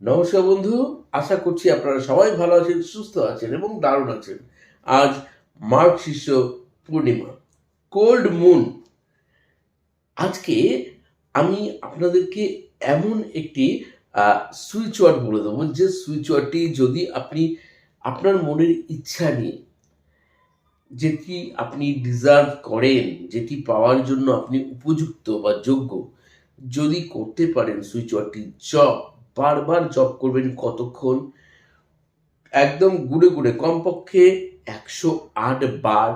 নমস্কার বন্ধু, আশা করছি আপনারা সবাই ভালো আছেন, সুস্থ আছেন এবং দারুণ আছেন। আজ মার্গ শিষ্য পূর্ণিমা কোল্ড মুন আজকে আমি আপনাদেরকে এমন একটি সুইচ ওয়ার্ড বলে দেবো, যে সুইচ ওয়ার্ডটি যদি আপনি আপনার মনের ইচ্ছা নিয়ে যেটি আপনি ডিজার্ভ করেন, যেটি পাওয়ার জন্য আপনি উপযুক্ত বা যোগ্য, যদি করতে পারেন, সুইচ ওয়ার্ডটি জব বারবার জব করবেন কতক্ষণ? একদম গুড়ে গুড়ে, কমপক্ষে একশো আট বার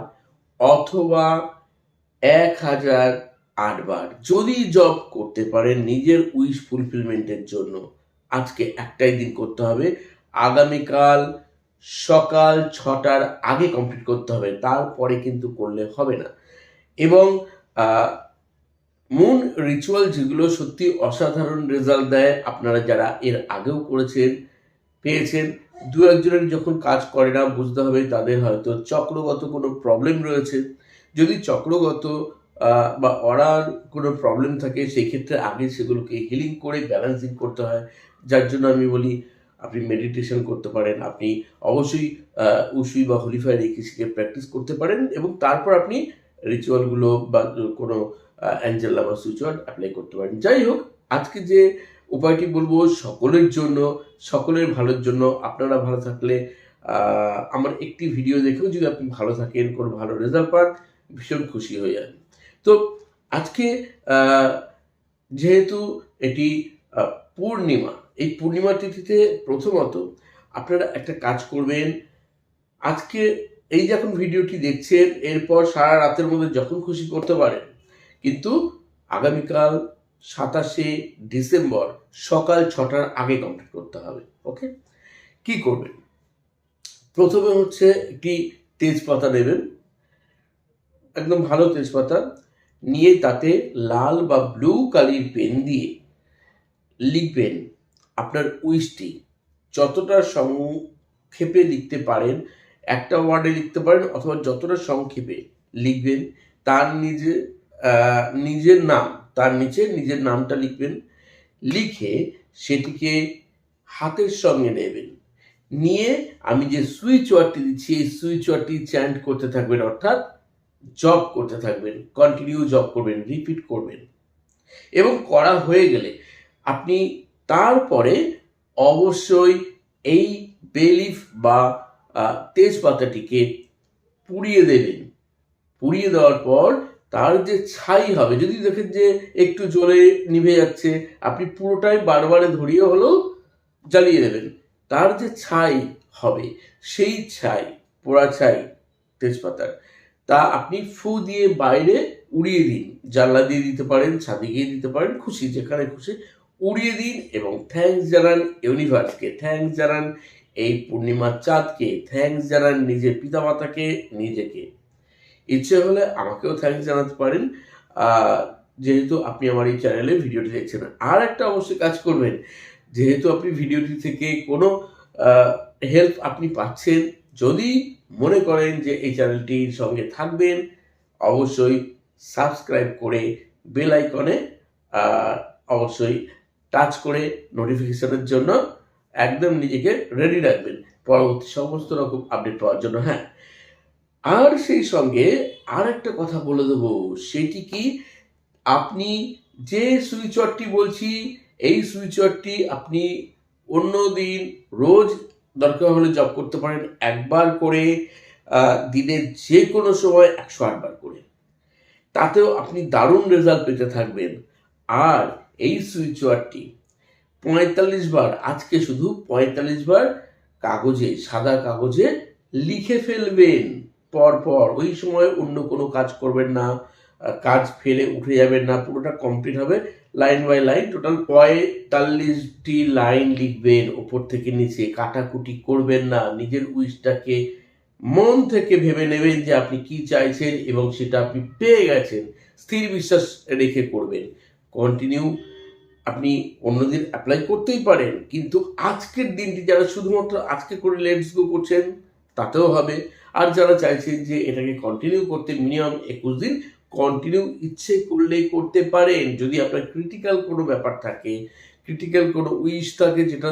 অথবা এক হাজার আট বার। যদি জব করতে পারেন, নিজের উইশ ফুলফিলমেন্টের জন্য, আজকে একটাই দিন করতে হবে। আগামীকাল সকাল ছটার আগে কমপ্লিট করতে হবে, তারপরে কিন্তু করলে হবে না। এবং মুন রিচুয়াল যেগুলো সত্যি অসাধারণ রেজাল্ট দেয়, আপনারা যারা এর আগেও করেছেন, পেয়েছেন, দু একজনের যখন কাজ করে না বুঝতে হবে, তাদের হয়তো চক্রগত কোনো প্রবলেম রয়েছে। যদি চক্রগত বা অরার কোনো প্রবলেম থাকে সেই ক্ষেত্রে আগে সেগুলোকে হিলিং করে ব্যালেন্সিং করতে হয়। যার জন্য আমি বলি আপনি মেডিটেশন করতে পারেন, আপনি অবশ্যই উসুই বা হলিফাই রেখে প্র্যাকটিস করতে পারেন এবং তারপর আপনি রিচুয়ালগুলো বা কোনো অ্যাঞ্জেলা বা সুইচওয়ার্ড অ্যাপ্লাই করতে পারেন। যাই হোক, আজকে যে উপায়টি বলব সকলের জন্য, সকলের ভালোর জন্য, আপনারা ভালো থাকলে আমার একটি ভিডিও দেখেও যদি আপনি ভালো থাকেন, কোনো ভালো রেজাল্ট পান, ভীষণ খুশি হয়ে যান তো আজকে যেহেতু এটি পূর্ণিমা এই পূর্ণিমা তিথিতে প্রথমত আপনারা একটা কাজ করবেন। আজকে এই যখন ভিডিওটি দেখছেন, এরপর সারা রাতের মধ্যে যখন খুশি করতে পারেন, কিন্তু আগামীকাল সাতাশে ডিসেম্বর সকাল ছটার আগে কমপ্লিট করতে হবে ওকে কি করবেন? প্রথমে হচ্ছে একটি তেজপাতা নেবেন, একদম ভালো তেজপাতা, নিয়ে তাতে লাল বা ব্লু কালির পেন দিয়ে লিখবেন আপনার উইশটি যতটা সংক্ষেপে লিখতে পারেন, একটা ওয়ার্ডে লিখতে পারেন অথবা যতটা সংক্ষেপে লিখবেন, তার নিজে নিজের নাম, তার নিচে নিজের নামটা লিখবেন, লিখে সেটিকে হাতের সঙ্গে নেবেন। নিয়ে আমি যে সুইচ ওয়ার্ডটি দিচ্ছি, এই সুইচ ওয়ার্ডটি চ্যান্ট করতে থাকবেন, অর্থাৎ জব করতে থাকবেন কন্টিনিউ জব করবেন রিপিট করবেন। এবং করা হয়ে গেলে আপনি তারপরে অবশ্যই এই বেলিফ বা তেজপাতাটিকে পুড়িয়ে দেবেন। পুড়িয়ে দেওয়ার পর তার যে ছাই হবে, যদি দেখেন যে একটু জ্বলে নিভে যাচ্ছে, আপনি পুরোটাই বারবারে ধরিয়ে হলেও জ্বালিয়ে দেবেন। তার যে ছাই হবে, সেই ছাই, পোড়া ছাই তেজপাতার, তা আপনি ফু দিয়ে বাইরে উড়িয়ে দিন। জানলা দিয়ে দিতে পারেন, ছাদে গিয়ে দিতে পারেন, খুশি, যেখানে খুশি উড়িয়ে দিন এবং থ্যাঙ্কস জানান ইউনিভার্সকে থ্যাঙ্কস জানান এই পূর্ণিমার চাঁদকে। থ্যাঙ্কস জানান নিজের পিতামাতাকে, নিজেকে। ইচ্ছে হলে আমাকেও থ্যাঙ্কস জানাতে পারেন। যেহেতু আপনি আমার এই চ্যানেলে ভিডিওটি দেখছেন। আর একটা অবশ্যই কাজ করবেন, যেহেতু আপনি ভিডিওটি থেকে কোনো হেল্প আপনি পাচ্ছেন, যদি মনে করেন যে এই চ্যানেলটির সঙ্গে থাকবেন, অবশ্যই সাবস্ক্রাইব করে বেল আইকনে অবশ্যই টাচ করে নোটিফিকেশনের জন্য একদম নিজেকে রেডি রাখবেন। পরবর্তী সমস্ত রকম আপডেট পাওয়ার জন্য হ্যাঁ। আর সেই সঙ্গে আর একটা কথা বলে দেবো, সেটি কি? আপনি যে সুইচওয়ার্ডটি বলছি, এই সুইচওয়ার্ডটি আপনি অন্য দিন রোজ দরকার হলে জব করতে পারেন, একবার করে দিনের যে কোনো সময় একশো আটবার করে। তাতেও আপনি দারুণ রেজাল্ট পেতে থাকবেন। আর এই সুইচওয়ার্ডটি পঁয়তাল্লিশ বার, আজকে শুধু পঁয়তাল্লিশ বার কাগজে, সাদা কাগজে লিখে ফেলবেন। পর পর ওই সময় অন্য কোনো কাজ করবেন না কাজ ফেলে উঠে যাবেন না, পুরোটা কমপ্লিট হবে লাইন বাই লাইন টোটাল পঁয়তাল্লিশটি লাইন লিখবেন, ওপর থেকে নিচে, কাটাকুটি করবেন না, নিজের উইশটাকে মন থেকে ভেবে নেবেন যে আপনি কি চাইছেন এবং সেটা আপনি পেয়ে গেছেন, স্থির বিশ্বাস রেখে করবেন। কন্টিনিউ আপনি অন্যদিন অ্যাপ্লাই করতেই পারেন, কিন্তু আজকের দিনটি যারা শুধুমাত্র আজকে করে লেটস গো করছেন, তাতেও হবে। আর যারা চাইছেন যে এটাকে কন্টিনিউ করতে মিনিমাম একুশ দিন কন্টিনিউ ইচ্ছে করলেই করতে পারেন। যদি আপনার ক্রিটিক্যাল কোনো ব্যাপার থাকে ক্রিটিক্যাল কোনো উইশ থাকে, যেটা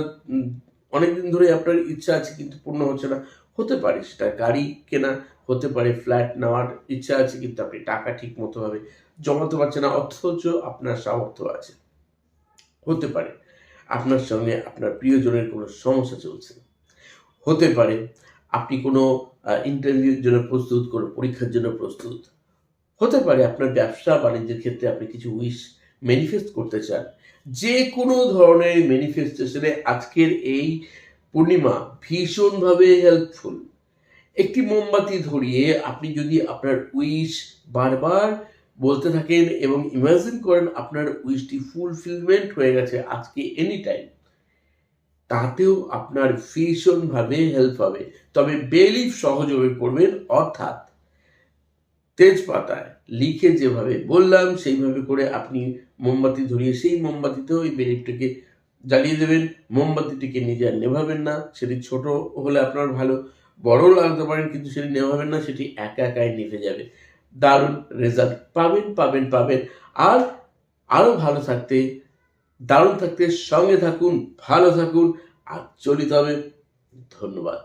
অনেকদিন ধরে আপনার ইচ্ছা আছে, কিন্তু পূর্ণ হচ্ছে না, হতে পারে। সেটা গাড়ি কেনা, হতে পারে ফ্ল্যাট নেওয়ার ইচ্ছা আছে, কিন্তু আপনি টাকা ঠিক মতো ভাবে জমাতে পারছেন না, অথচ আপনার সামর্থ্য আছে। হতে পারে আপনার সঙ্গে আপনার প্রিয়জনের কোনো সমস্যা চলছে। হতে পারে আপনি কোনো ইন্টারভিউর জন্য প্রস্তুত, কোনো পরীক্ষার জন্য প্রস্তুত। হতে পারে আপনার ব্যবসা বাণিজ্যের ক্ষেত্রে আপনি কিছু উইশ ম্যানিফেস্ট করতে চান। যে কোনো ধরনের ম্যানিফেস্টেশনে আজকের এই পূর্ণিমা ভীষণভাবে হেল্পফুল একটি মোমবাতি ধরিয়ে আপনি যদি আপনার উইশ বারবার বলতে থাকেন এবং ইমাজিন করেন আপনার উইশটি ফুলফিলমেন্ট হয়ে গেছে আজকে এনি টাইম তাতেও আপনার ভীষণভাবে হেল্প হবে তবে বেলিফ সহযোগে করবেন অর্থাৎ তেজপাতায় লিখে যেভাবে বললাম, সেইভাবে করে আপনি মোমবাতি ধরিয়ে সেই মোমবাতিতেও ওই বেলিফটাকে জ্বালিয়ে দেবেন। মোমবাতিটিকে নিজে আর নেভাবেন না, সেটি ছোট হলে আপনার ভালো বড় লাগতে পারেন, কিন্তু সেটি নেভাবেন না, সেটি একা একাই নিভে যাবে। দারুণ রেজাল্ট পাবেন পাবেন পাবেন। আর আরও ভালো থাকতে, দারুণ থাকতে সঙ্গে থাকুন, ভালো থাকুন, আর চলিত হবে। ধন্যবাদ।